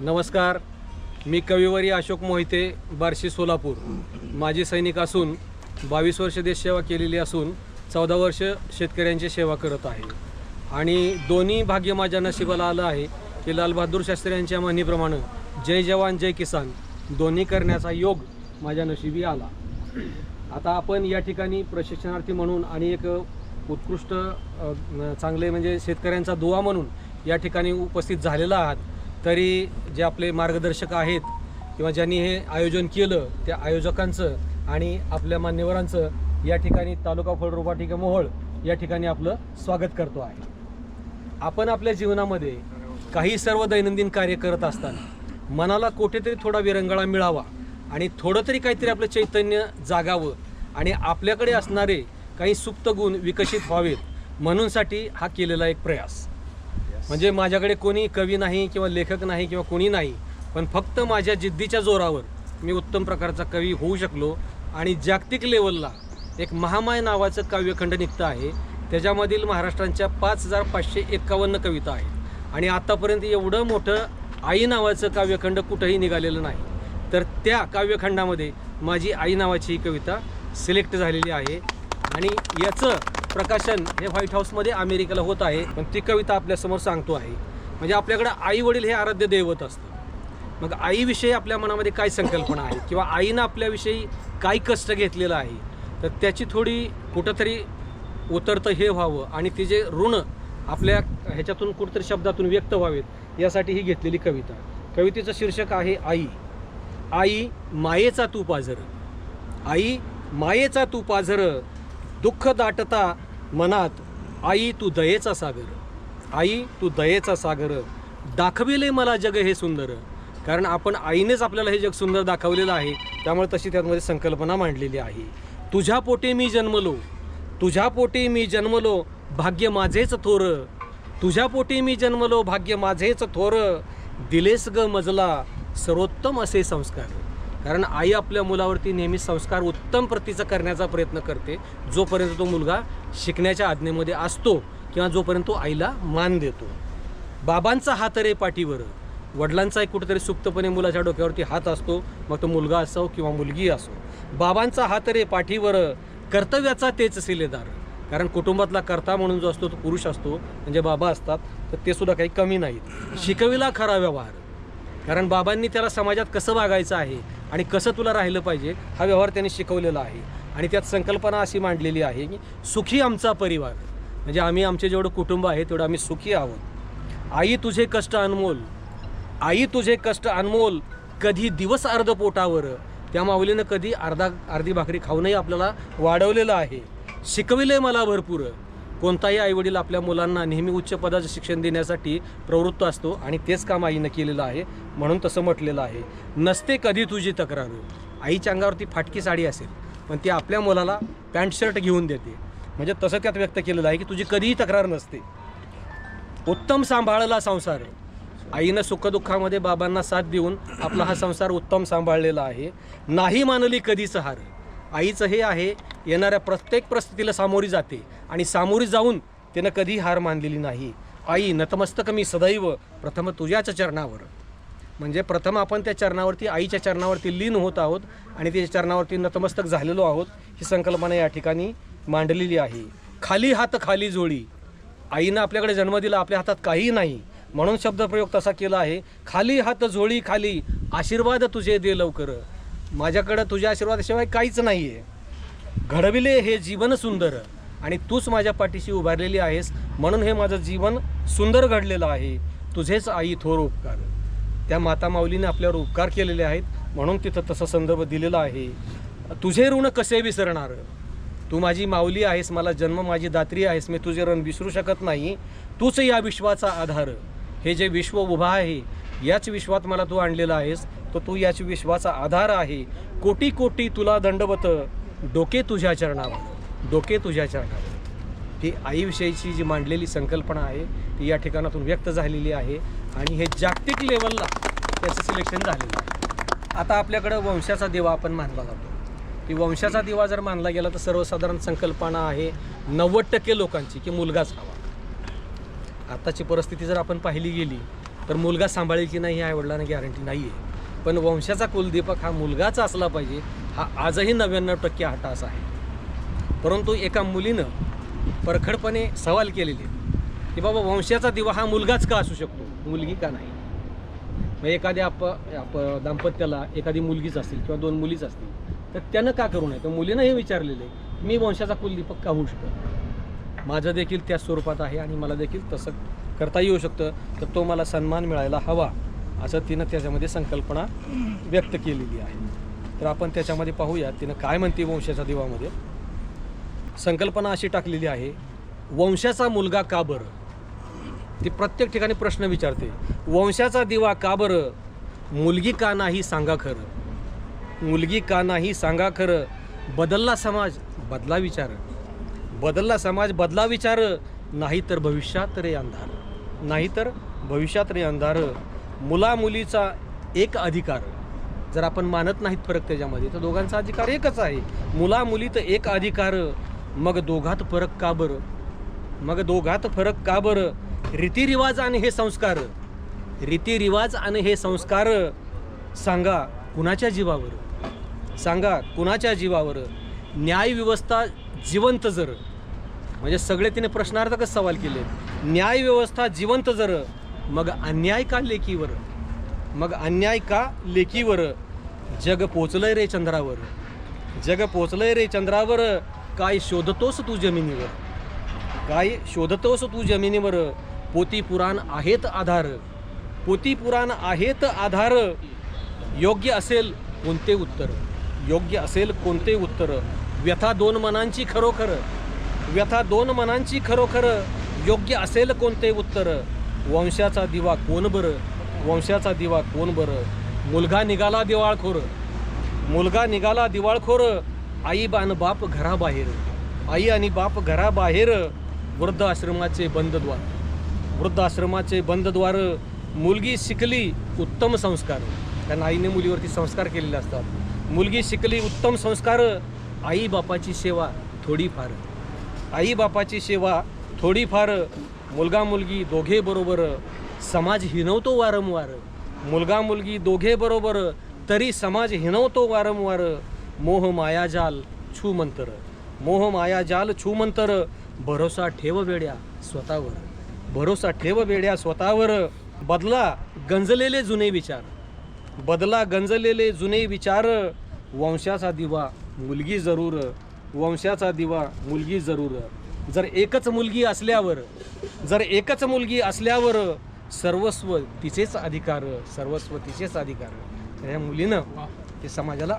नमस्कार. मी कविवरी अशोक मोहिते बार्शी सोलापूर. माजी सैनिक असून बावीस वर्ष देशसेवा केलेली असून चौदा वर्ष शेतकऱ्यांची सेवा करत आहे. आणि दोन्ही भाग्य माझ्या नशिबाला आलं आहे की लालबहादूर शास्त्री यांच्या म्हणीप्रमाणे जय जवान जय किसान दोन्ही करण्याचा योग माझ्या नशिबी आला. आता आपण या ठिकाणी प्रशिक्षणार्थी म्हणून आणि एक उत्कृष्ट चांगले म्हणजे शेतकऱ्यांचा दुवा म्हणून या ठिकाणी उपस्थित झालेला आहात. तरी जे आपले मार्गदर्शक आहेत किंवा ज्यांनी हे आयोजन केलं त्या आयोजकांचं आणि आपल्या मान्यवरांचं या ठिकाणी तालुका फळरोपाटिका मोहोळ या ठिकाणी आपलं स्वागत करतो आहे. आपण आपल्या जीवनामध्ये काही सर्व दैनंदिन कार्य करत असताना मनाला कुठेतरी थोडा विरंगळा मिळावा आणि थोडं तरी काहीतरी आपलं चैतन्य जागावं आणि आपल्याकडे असणारे काही सुप्त गुण विकसित व्हावेत म्हणूनसाठी हा केलेला एक प्रयास. म्हणजे माझ्याकडे कोणी कवी नाही किंवा लेखक नाही किंवा कोणी नाही पण फक्त माझ्या जिद्दीच्या जोरावर मी उत्तम प्रकारचा कवी होऊ शकलो. आणि जागतिक लेवलला एक महामाय नावाचं काव्यखंड निघतं आहे. त्याच्यामधील महाराष्ट्रांच्या पाच हजार पाचशे एक्कावन्न कविता आहेत. आणि आत्तापर्यंत एवढं मोठं आई नावाचं काव्यखंड कुठंही निघालेलं नाही. तर त्या काव्यखंडामध्ये माझी आई नावाची ही कविता सिलेक्ट झालेली आहे. आणि याचं प्रकाशन हे व्हाईट हाऊसमध्ये अमेरिकेला होत आहे. पण ती कविता आपल्यासमोर सांगतो आहे. म्हणजे आपल्याकडं आई वडील हे आराध्य दैवत असतं मग आईविषयी आपल्या मनामध्ये काय संकल्पना आहे? किंवा आईनं आपल्याविषयी काय कष्ट घेतलेलं आहे? तर त्याची थोडी कुठंतरी उतरतं हे व्हावं. आणि तिचे ऋण आपल्या ह्याच्यातून कुठंतरी शब्दातून व्यक्त व्हावेत यासाठी ही घेतलेली कविता. कवितेचं शीर्षक आहे आई. आई मायेचा तू पाझर आई मायेचा तू पाझर दुःख दाटता मनात आई तू दयेचा सागर. आई तू दयेचा सागर. दाखविले मला जग हे सुंदर. कारण आपण आईनेच आपल्याला हे जग सुंदर दाखवलेलं आहे. त्यामुळे तशी त्यामध्ये संकल्पना मांडलेली आहे. तुझ्या पोटे मी जन्मलो. तुझ्या पोटी मी जन्मलो भाग्य माझेच थोर. तुझ्या पोटी मी जन्मलो भाग्य माझेच थोर. दिलेस ग मजला सर्वोत्तम असे संस्कार. कारण आई आपल्या मुलावरती नेहमी संस्कार उत्तम प्रतीचा करण्याचा प्रयत्न करते. जोपर्यंत तो मुलगा शिकण्याच्या आज्ञेमध्ये असतो किंवा जोपर्यंत तो आईला मान देतो. बाबांचा हात रे पाठीवर. वडिलांचा एक कुठेतरी सुप्तपणे मुलाच्या डोक्यावरती हात असतो मग तो मुलगा असो किंवा मुलगी असो. बाबांचा हात रे पाठीवर. कर्तव्याचा तेच सिलेदार. कारण कुटुंबातला कर्ता म्हणून जो असतो तो पुरुष असतो म्हणजे बाबा असतात तर ते सुद्धा काही कमी नाहीत. शिकविला खरा व्यवहार. कारण बाबांनी त्याला समाजात कसं वागायचं आहे आणि कसं तुला राहिलं पाहिजे हा व्यवहार त्यांनी शिकवलेला आहे. आणि त्यात संकल्पना अशी मांडलेली आहे की सुखी आमचा परिवार. म्हणजे आम्ही आमचे जेवढं कुटुंब आहे तेवढं आम्ही सुखी आहोत. आई तुझे कष्ट अनमोल. आई तुझे कष्ट अनमोल. कधी दिवस अर्ध पोटावर. त्या माऊलीनं कधी अर्धा अर्धी भाकरी खाऊनही आपल्याला वाढवलेलं आहे. शिकविलं मला भरपूर. कोणताही आईवडील आपल्या मुलांना नेहमी उच्च पदाचं शिक्षण देण्यासाठी प्रवृत्त असतो आणि तेच काम आईनं केलेलं आहे म्हणून तसं म्हटलेलं आहे. नसते कधी तुझी तक्रार. आईच्या अंगावरती फाटकी साडी असेल पण ती आपल्या मुलाला पॅन्ट शर्ट घेऊन देते. म्हणजे तसं त्यात व्यक्त केलेलं आहे की तुझी कधीही तक्रार नसते. उत्तम सांभाळला संसार. आईनं सुखदुःखामध्ये बाबांना साथ देऊन आपला हा संसार उत्तम सांभाळलेला आहे. नाही मानली कधीच हार. आईचं हे आहे येणाऱ्या प्रत्येक परिस्थितीला सामोरी जाते आणि सामोरी जाऊन तिनं कधी हार मानलेली नाही. आई नतमस्तक मी सदैव प्रथम तुझ्याच चरणावर. म्हणजे प्रथम आपण त्या चरणावरती आईच्या चरणावरती लीन होत आहोत आणि त्याच्या चरणावरती नतमस्तक झालेलो आहोत ही संकल्पना या ठिकाणी मांडलेली आहे. खाली हात खाली जोडी. आईनं आपल्याकडे जन्म दिला आपल्या हातात काहीही नाही. म्हणून शब्दप्रयोग तसा केला आहे खाली हात झोळी खाली. आशीर्वाद तुझे दे लवकर. माझ्याकडं तुझ्या आशीर्वादाशिवाय काहीच नाही आहे घडविले हे जीवन सुंदर आणि तूच माझ्या पाठीशी उभारलेली आहेस. म्हणून हे माझं जीवन सुंदर घडलेलं आहे. तुझेच आई थोर उपकार. त्या माता माऊलीने आपल्यावर उपकार केलेले आहेत. म्हणून तिथं तसा संदर्भ दिलेला आहे. तुझे ऋण कसे विसरणार? तू माझी माऊली आहेस मला जन्म माझी दात्री आहेस. मी तुझे ऋण विसरू शकत नाही. तूच या विश्वाचा आधार. हे जे विश्व उभा आहे याच विश्वात मला तू आणलेला आहेस. तर तू याच विश्वाचा आधार आहे. कोटी कोटी तुला दंडवत डोके तुझ्या चरणावर डोके तुझ्या चरणावर. ही आईविषयीची जी मांडलेली संकल्पना आहे ती या ठिकाणातून व्यक्त झालेली आहे आणि हे जागतिक लेवलला त्याचं सिलेक्शन झालेलं आहे. आता आपल्याकडं वंशाचा दिवा आपण मानला जातो. की वंशाचा दिवा जर मानला गेला तर सर्वसाधारण संकल्पना आहे नव्वद टक्के लोकांची की मुलगाच हवा आताची परिस्थिती जर आपण पाहिली गेली तर मुलगा सांभाळेल की नाही ह्या आईवडिलांना गॅरंटी नाही आहे पण वंशाचा कुलदीपक हा मुलगाच असला पाहिजे हा आजही नव्याण्णव टक्के हटास आहे. परंतु एका मुलीनं परखडपणे सवाल केलेले की बाबा वंशाचा दिवा हा मुलगाच का असू शकतो? मुलगी का नाही? मग एखाद्या आप आप दाम्पत्याला एखादी मुलगीच असतील किंवा दोन मुलीच असतील तर त्यानं का करू नये? तर मुलीनं हे विचारलेलं आहे मी वंशाचा कुलदीपक का होऊ शकतो माझं देखील त्या स्वरूपात आहे आणि मला देखील तसं करता येऊ शकतं तर तो मला सन्मान मिळायला हवा. असं तिनं त्याच्यामध्ये संकल्पना व्यक्त केलेली आहे. तर आपण त्याच्यामध्ये पाहूया तिनं काय म्हणते वंशाच्या दिवामध्ये. संकल्पना अशी टाकलेली आहे वंशाचा मुलगा का बरं? ती प्रत्येक ठिकाणी प्रश्न विचारते वंशाचा दिवा का बरं? मुलगी का नाही सांगा खरं? मुलगी का नाही सांगा खरं? बदलला समाज बदला विचार. बदलला समाज बदला विचार. नाही तर भविष्यात रे अंधार. नाही तर भविष्यात रे अंधार. मुलामुलीचा एक अधिकार. जर आपण मानत नाहीत फरक त्याच्यामध्ये तर दोघांचा अधिकार एकच आहे. मुलामुली तर एक अधिकार. मग दोघात फरक का बरं? मग दोघात फरक का बरं? रीतिरिवाज आणि हे संस्कार. रीतिरिवाज आणि हे संस्कार सांगा कुणाच्या जीवावर? सांगा कुणाच्या जीवावर? न्यायव्यवस्था जिवंत जर. म्हणजे सगळे तिने प्रश्नार्थकच सवाल केले न्यायव्यवस्था जिवंत जर मग अन्याय का लेकीवर? मग अन्याय का लेकीवर? जग पोचलंय रे चंद्रावर. जग पोचलंय रे चंद्रावर. काय शोधतोस तू जमिनीवर? काय शोधतोस तू जमिनीवर? पोती पुराण आहेत आधार. पोती पुराण आहेत आधार. योग्य असेल कोणते उत्तर? योग्य असेल कोणते उत्तर? व्यथा दोन मनांची खरोखर. व्यथा दोन मनांची खरोखर. योग्य असेल कोणते उत्तर? वंशाचा दिवा कोण बरं? वंशाचा दिवा कोण बरं? मुलगा निघाला दिवाळखोर. मुलगा निघाला दिवाळखोर. आई बान बाप घराबाहेर. आई आणि बाप घराबाहेर. वृद्ध आश्रमाचे बंदद्वार. वृद्ध आश्रमाचे बंदद्वार. मुलगी शिकली उत्तम संस्कार. कारण आईने मुलीवरती संस्कार केलेले असतात. मुलगी शिकली उत्तम संस्कार. आई बापाची सेवा थोडीफार. आई बापाची सेवा थोडीफार. मुलगा मुलगी दोघे बरोबर समाज हिनवतो वारंवार. मुलगा मुलगी दोघे बरोबर तरी समाज हिनवतो वारंवार. मोह मायाजाल छू मंतर. मोह मायाजाल छू मंतर. भरोसा ठेव वेड्या स्वतःवर. भरोसा ठेव वेड्या स्वतःवर. बदला गंजलेले जुने विचार. बदला गंजलेले जुने विचार. वंशाचा दिवा मुलगी जरूर. वंशाचा दिवा मुलगी जरूर. जर एकच मुलगी असल्यावर जर एकच मुलगी असल्यावर सर्वस्व तिचेच अधिकार सर्वस्व तिचेच अधिकार. तर ह्या मुलीनं ते समाजाला